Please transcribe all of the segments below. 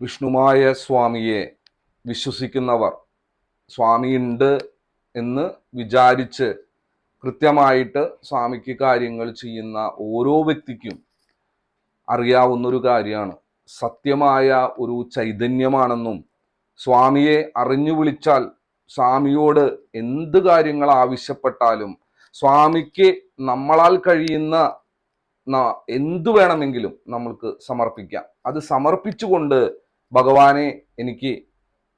വിഷ്ണുമായ സ്വാമിയെ വിശ്വസിക്കുന്നവർ സ്വാമിയുണ്ട് എന്ന് വിചാരിച്ച് കൃത്യമായിട്ട് സ്വാമിക്ക് കാര്യങ്ങൾ ചെയ്യുന്ന ഓരോ വ്യക്തിക്കും അറിയാവുന്നൊരു കാര്യമാണ്. സത്യമായ ഒരു ചൈതന്യമാണെന്നും സ്വാമിയെ അറിഞ്ഞു വിളിച്ചാൽ സ്വാമിയോട് എന്ത് കാര്യങ്ങൾ ആവശ്യപ്പെട്ടാലും സ്വാമിക്ക് നമ്മളാൽ കഴിയുന്ന എന്തു വേണമെങ്കിലും നമ്മൾക്ക് സമർപ്പിക്കാം. അത് സമർപ്പിച്ചുകൊണ്ട് ഭഗവാനെ എനിക്ക്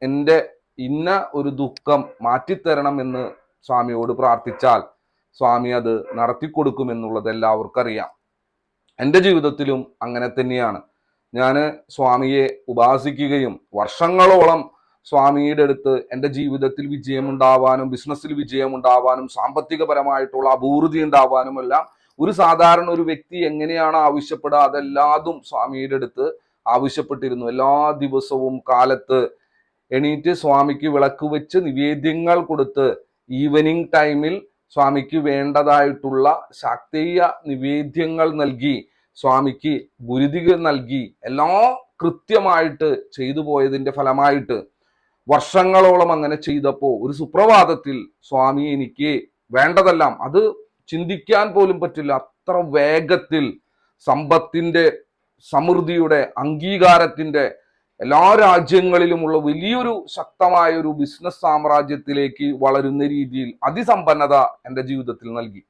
എന്റെ ഇന്ന ഒരു ദുഃഖം മാറ്റിത്തരണം എന്ന് സ്വാമിയോട് പ്രാർത്ഥിച്ചാൽ സ്വാമി അത് നടത്തിക്കൊടുക്കുമെന്നുള്ളത് എല്ലാവർക്കും അറിയാം. എന്റെ ജീവിതത്തിലും അങ്ങനെ തന്നെയാണ്. ഞാൻ സ്വാമിയെ ഉപാസിക്കുകയും വർഷങ്ങളോളം സ്വാമിയുടെ അടുത്ത് എന്റെ ജീവിതത്തിൽ വിജയമുണ്ടാവാനും ബിസിനസ്സിൽ വിജയമുണ്ടാവാനും സാമ്പത്തികപരമായിട്ടുള്ള അഭിവൃദ്ധി ഉണ്ടാവാനും എല്ലാം ഒരു സാധാരണ ഒരു വ്യക്തി എങ്ങനെയാണ് ആവശ്യപ്പെടുക അതെല്ലാതും സ്വാമിയുടെ അടുത്ത് ആവശ്യപ്പെട്ടിരുന്നു. എല്ലാ ദിവസവും കാലത്ത് എണീറ്റ് സ്വാമിക്ക് വിളക്ക് വെച്ച് നിവേദ്യങ്ങൾ കൊടുത്ത് ഈവനിങ് ടൈമിൽ സ്വാമിക്ക് വേണ്ടതായിട്ടുള്ള ശാക്തീയ നിവേദ്യങ്ങൾ നൽകി സ്വാമിക്ക് ഗുരുതികൾ നൽകി എല്ലാം കൃത്യമായിട്ട് ചെയ്തു പോയതിന്റെ ഫലമായിട്ട് വർഷങ്ങളോളം അങ്ങനെ ചെയ്തപ്പോൾ ഒരു സുപ്രഭാതത്തിൽ സ്വാമി എനിക്ക് വേണ്ടതെല്ലാം അത് ചിന്തിക്കാൻ പോലും പറ്റില്ല. അത്ര വേഗത്തിൽ സമ്പത്തിന്റെ സമൃദ്ധിയുടെ അംഗീകാരത്തിന്റെ എല്ലാ രാജ്യങ്ങളിലുമുള്ള വലിയൊരു ശക്തമായ ഒരു ബിസിനസ് സാമ്രാജ്യത്തിലേക്ക് വളരുന്ന രീതിയിൽ അതിസമ്പന്നത എന്റെ ജീവിതത്തിൽ നൽകി.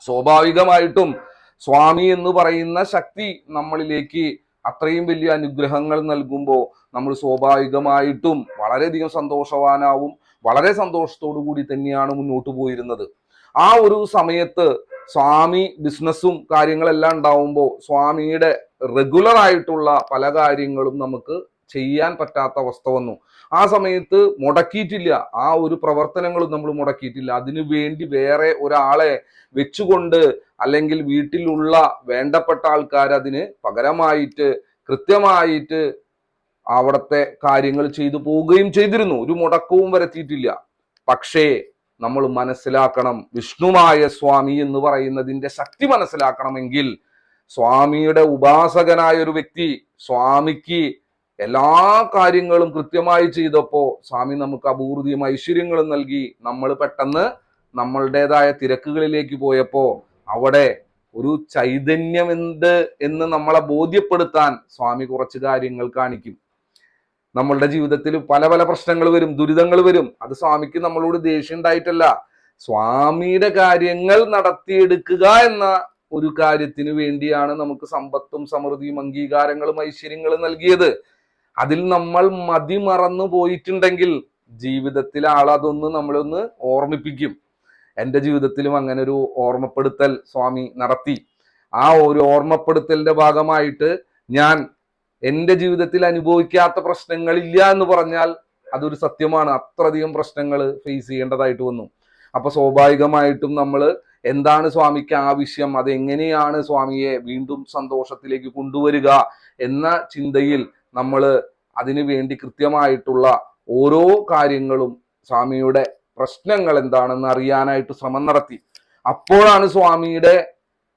സ്വാഭാവികമായിട്ടും സ്വാമി എന്ന് പറയുന്ന ശക്തി നമ്മളിലേക്ക് അത്രയും വലിയ അനുഗ്രഹങ്ങൾ നൽകുമ്പോൾ നമ്മൾ സ്വാഭാവികമായിട്ടും വളരെയധികം സന്തോഷവാനാവും. വളരെ സന്തോഷത്തോടു കൂടി തന്നെയാണ് മുന്നോട്ട് പോയിരുന്നത്. ആ ഒരു സമയത്ത് സ്വാമി ബിസിനസ്സും കാര്യങ്ങളെല്ലാം ഉണ്ടാവുമ്പോൾ സ്വാമിയുടെ റെഗുലർ ആയിട്ടുള്ള പല കാര്യങ്ങളും നമുക്ക് ചെയ്യാൻ പറ്റാത്ത അവസ്ഥ വന്നു. ആ സമയത്ത് മുടക്കിയിട്ടില്ല. ആ ഒരു പ്രവർത്തനങ്ങളും നമ്മൾ മുടക്കിയിട്ടില്ല. അതിനു വേണ്ടി വേറെ ഒരാളെ വെച്ചുകൊണ്ട് അല്ലെങ്കിൽ വീട്ടിലുള്ള വേണ്ടപ്പെട്ട ആൾക്കാർ അതിന് പകരമായിട്ട് കൃത്യമായിട്ട് അവിടുത്തെ കാര്യങ്ങൾ ചെയ്തു പോവുകയും ചെയ്തിരുന്നു. ഒരു മുടക്കവും വരുത്തിയിട്ടില്ല. പക്ഷേ നമ്മൾ മനസ്സിലാക്കണം. വിഷ്ണുമായ സ്വാമി എന്ന് പറയുന്നതിന്റെ ശക്തി മനസ്സിലാക്കണമെങ്കിൽ സ്വാമിയുടെ ഉപാസകനായ ഒരു വ്യക്തി സ്വാമിക്ക് എല്ലാ കാര്യങ്ങളും കൃത്യമായി ചെയ്തപ്പോൾ സ്വാമി നമുക്ക് അപൂർവീയം ഐശ്വര്യങ്ങളും നൽകി. നമ്മൾ പെട്ടെന്ന് നമ്മളുടേതായ തിരക്കുകളിലേക്ക് പോയപ്പോൾ അവിടെ ഒരു ചൈതന്യമുണ്ട് എന്ന് നമ്മളെ ബോധ്യപ്പെടുത്താൻ സ്വാമി കുറച്ച് കാര്യങ്ങൾ കാണിക്കും. നമ്മളുടെ ജീവിതത്തിൽ പല പല പ്രശ്നങ്ങൾ വരും ദുരിതങ്ങൾ വരും. അത് സ്വാമിക്ക് നമ്മളോട് ദേഷ്യം ഉണ്ടായിട്ടല്ല. സ്വാമിയുടെ കാര്യങ്ങൾ നടത്തിയെടുക്കുക എന്ന ഒരു കാര്യത്തിന് വേണ്ടിയാണ് നമുക്ക് സമ്പത്തും സമൃദ്ധിയും അംഗീകാരങ്ങളും ഐശ്വര്യങ്ങളും നൽകിയത്. അതിൽ നമ്മൾ മതി മറന്നു പോയിട്ടുണ്ടെങ്കിൽ ജീവിതത്തിൽ ആളതൊന്ന് നമ്മളൊന്ന് ഓർമ്മിപ്പിക്കും. എന്റെ ജീവിതത്തിലും അങ്ങനെ ഒരു ഓർമ്മപ്പെടുത്തൽ സ്വാമി നടത്തി. ആ ഒരു ഓർമ്മപ്പെടുത്തലിന്റെ ഭാഗമായിട്ട് ഞാൻ എന്റെ ജീവിതത്തിൽ അനുഭവിക്കാത്ത പ്രശ്നങ്ങൾ ഇല്ല എന്ന് പറഞ്ഞാൽ അതൊരു സത്യമാണ്. അത്രയധികം പ്രശ്നങ്ങൾ ഫേസ് ചെയ്യേണ്ടതായിട്ട് വന്നു. അപ്പൊ സ്വാഭാവികമായിട്ടും നമ്മൾ എന്താണ് സ്വാമിക്ക് ആവശ്യം അതെങ്ങനെയാണ് സ്വാമിയെ വീണ്ടും സന്തോഷത്തിലേക്ക് കൊണ്ടുവരിക എന്ന ചിന്തയിൽ നമ്മൾ അതിനു വേണ്ടി കൃത്യമായിട്ടുള്ള ഓരോ കാര്യങ്ങളും സ്വാമിയുടെ പ്രശ്നങ്ങൾ എന്താണെന്ന് അറിയാനായിട്ട് ശ്രമം നടത്തി. അപ്പോഴാണ് സ്വാമിയുടെ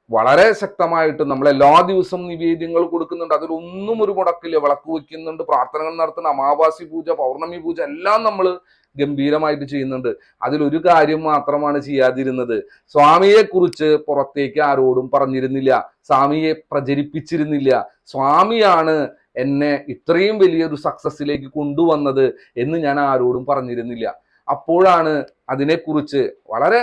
വളരെ ശക്തമായിട്ട് നമ്മൾ എല്ലാ ദിവസവും നിവേദ്യങ്ങൾ കൊടുക്കുന്നുണ്ട്. അതിലൊന്നും ഒരു മുടക്കില്ല. വിളക്ക് വയ്ക്കുന്നുണ്ട്. പ്രാർത്ഥനകൾ നടത്തുന്ന അമാവാസി പൂജ പൗർണമി പൂജ എല്ലാം നമ്മൾ ഗംഭീരമായിട്ട് ചെയ്യുന്നുണ്ട്. അതിലൊരു കാര്യം മാത്രമാണ് ചെയ്യാതിരുന്നത്. സ്വാമിയെ കുറിച്ച് പുറത്തേക്ക് ആരോടും പറഞ്ഞിരുന്നില്ല. സ്വാമിയെ പ്രചരിപ്പിച്ചിരുന്നില്ല. സ്വാമിയാണ് എന്നെ ഇത്രയും വലിയൊരു സക്സസ്സിലേക്ക് കൊണ്ടുവന്നത് എന്ന് ഞാൻ ആരോടും പറഞ്ഞിരുന്നില്ല. അപ്പോഴാണ് അതിനെക്കുറിച്ച് വളരെ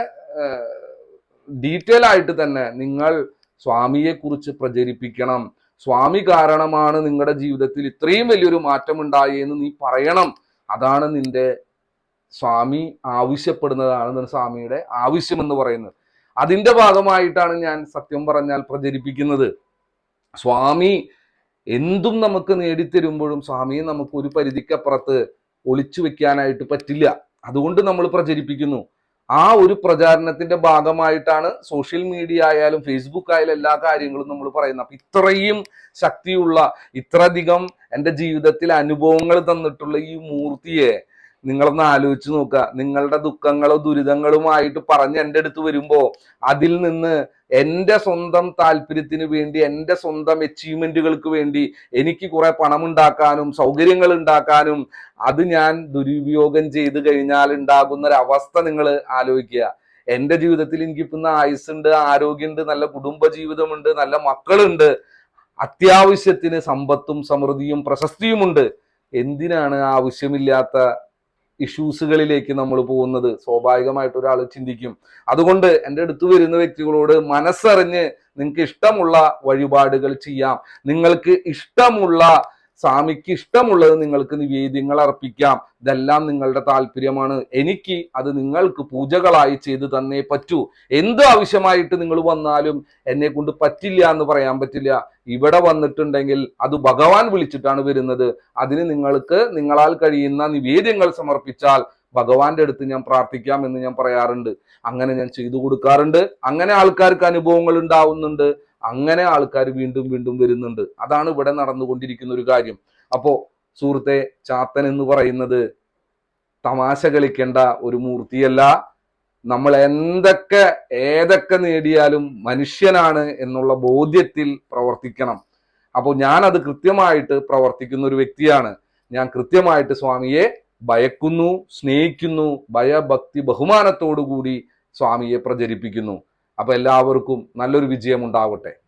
ഡീറ്റെയിൽ ആയിട്ട് തന്നെ നിങ്ങൾ സ്വാമിയെ കുറിച്ച് പ്രചരിപ്പിക്കണം. സ്വാമി കാരണമാണ് നിങ്ങളുടെ ജീവിതത്തിൽ ഇത്രയും വലിയൊരു മാറ്റം ഉണ്ടായി എന്ന് നീ പറയണം. അതാണ് നിന്റെ സ്വാമി ആവശ്യപ്പെടുന്നതാണ് സ്വാമിയുടെ ആവശ്യം എന്ന് പറയുന്നത്. അതിന്റെ ഭാഗമായിട്ടാണ് ഞാൻ സത്യം പറഞ്ഞാൽ പ്രചരിപ്പിക്കുന്നത്. സ്വാമി എന്തും നമുക്ക് നേടിത്തരുമ്പോഴും സ്വാമിയെ നമുക്ക് ഒരു പരിധിക്കപ്പുറത്ത് ഒളിച്ചു വെക്കാനായിട്ട് പറ്റില്ല. അതുകൊണ്ട് നമ്മൾ പ്രചരിപ്പിക്കുന്നു. ആ ഒരു പ്രചാരണത്തിന്റെ ഭാഗമായിട്ടാണ് സോഷ്യൽ മീഡിയ ആയാലും ഫേസ്ബുക്ക് ആയാലും എല്ലാ കാര്യങ്ങളും നമ്മൾ പറയുന്നത്. അപ്പൊ ഇത്രയും ശക്തിയുള്ള ഇത്രയധികം എന്റെ ജീവിതത്തിൽ അനുഭവങ്ങൾ തന്നിട്ടുള്ള ഈ മൂർത്തിയെ നിങ്ങളൊന്ന് ആലോചിച്ച് നോക്കുക. നിങ്ങളുടെ ദുഃഖങ്ങളോ ദുരിതങ്ങളുമായിട്ട് പറഞ്ഞ് എന്റെ അടുത്ത് വരുമ്പോൾ അതിൽ നിന്ന് എന്റെ സ്വന്തം താല്പര്യത്തിന് വേണ്ടി എന്റെ സ്വന്തം അച്ചീവ്മെന്റുകൾക്ക് വേണ്ടി എനിക്ക് കുറേ പണം ഉണ്ടാക്കാനും സൗകര്യങ്ങൾ ഉണ്ടാക്കാനും അത് ഞാൻ ദുരുപയോഗം ചെയ്ത് കഴിഞ്ഞാൽ ഉണ്ടാകുന്ന ഒരു അവസ്ഥ നിങ്ങൾ ആലോചിക്കുക. എന്റെ ജീവിതത്തിൽ എനിക്കിപ്പോ ആയുസ്സുണ്ട് ആരോഗ്യമുണ്ട് നല്ല കുടുംബ ജീവിതമുണ്ട് നല്ല മക്കളുണ്ട് അത്യാവശ്യത്തിന് സമ്പത്തും സമൃദ്ധിയും പ്രശസ്തിയുമുണ്ട്. എന്തിനാണ് ആവശ്യമില്ലാത്ത ഇഷ്യൂസുകളിലേക്ക് നമ്മൾ പോകുന്നത്. സ്വാഭാവികമായിട്ട് ഒരാൾ ചിന്തിക്കും. അതുകൊണ്ട് എന്റെ അടുത്ത് വരുന്ന വ്യക്തികളോട് മനസ്സറിഞ്ഞ് നിങ്ങൾക്ക് ഇഷ്ടമുള്ള വഴിപാടുകൾ ചെയ്യാം. നിങ്ങൾക്ക് ഇഷ്ടമുള്ള സ്വാമിക്ക് ഇഷ്ടമുള്ളത് നിങ്ങൾക്ക് നിവേദ്യങ്ങൾ അർപ്പിക്കാം. ഇതെല്ലാം നിങ്ങളുടെ താല്പര്യമാണ്. എനിക്ക് അത് നിങ്ങൾക്ക് പൂജകളായി ചെയ്തു തന്നേ പറ്റൂ. എന്ത് ആവശ്യമായിട്ട് നിങ്ങൾ വന്നാലും എന്നെ കൊണ്ട് പറ്റില്ല എന്ന് പറയാൻ പറ്റില്ല. ഇവിടെ വന്നിട്ടുണ്ടെങ്കിൽ അത് ഭഗവാൻ വിളിച്ചിട്ടാണ് വരുന്നത്. അതിന് നിങ്ങൾക്ക് നിങ്ങളാൽ കഴിയുന്ന നിവേദ്യങ്ങൾ സമർപ്പിച്ചാൽ ഭഗവാന്റെ അടുത്ത് ഞാൻ പ്രാർത്ഥിക്കാം എന്ന് ഞാൻ പറയാറുണ്ട്. അങ്ങനെ ഞാൻ ചെയ്തു കൊടുക്കാറുണ്ട്. അങ്ങനെ ആൾക്കാർക്ക് അനുഭവങ്ങൾ ഉണ്ടാവുന്നുണ്ട്. അങ്ങനെ ആൾക്കാർ വീണ്ടും വീണ്ടും വരുന്നുണ്ട്. അതാണ് ഇവിടെ നടന്നുകൊണ്ടിരിക്കുന്ന ഒരു കാര്യം. അപ്പോ സുഹൃത്തെ ചാത്തൻ എന്ന് പറയുന്നത് തമാശ കളിക്കേണ്ട ഒരു മൂർത്തിയല്ല. നമ്മൾ എന്തൊക്കെ ഏതൊക്കെ നേടിയാലും മനുഷ്യനാണ് എന്നുള്ള ബോധ്യത്തിൽ പ്രവർത്തിക്കണം. അപ്പോൾ ഞാൻ അത് കൃത്യമായിട്ട് പ്രവർത്തിക്കുന്ന ഒരു വ്യക്തിയാണ്. ഞാൻ കൃത്യമായിട്ട് സ്വാമിയെ ഭയക്കുന്നു സ്നേഹിക്കുന്നു ഭയഭക്തി ബഹുമാനത്തോടുകൂടി സ്വാമിയെ പ്രചരിപ്പിക്കുന്നു. അപ്പൊ എല്ലാവർക്കും നല്ലൊരു വിജയം ഉണ്ടാവട്ടെ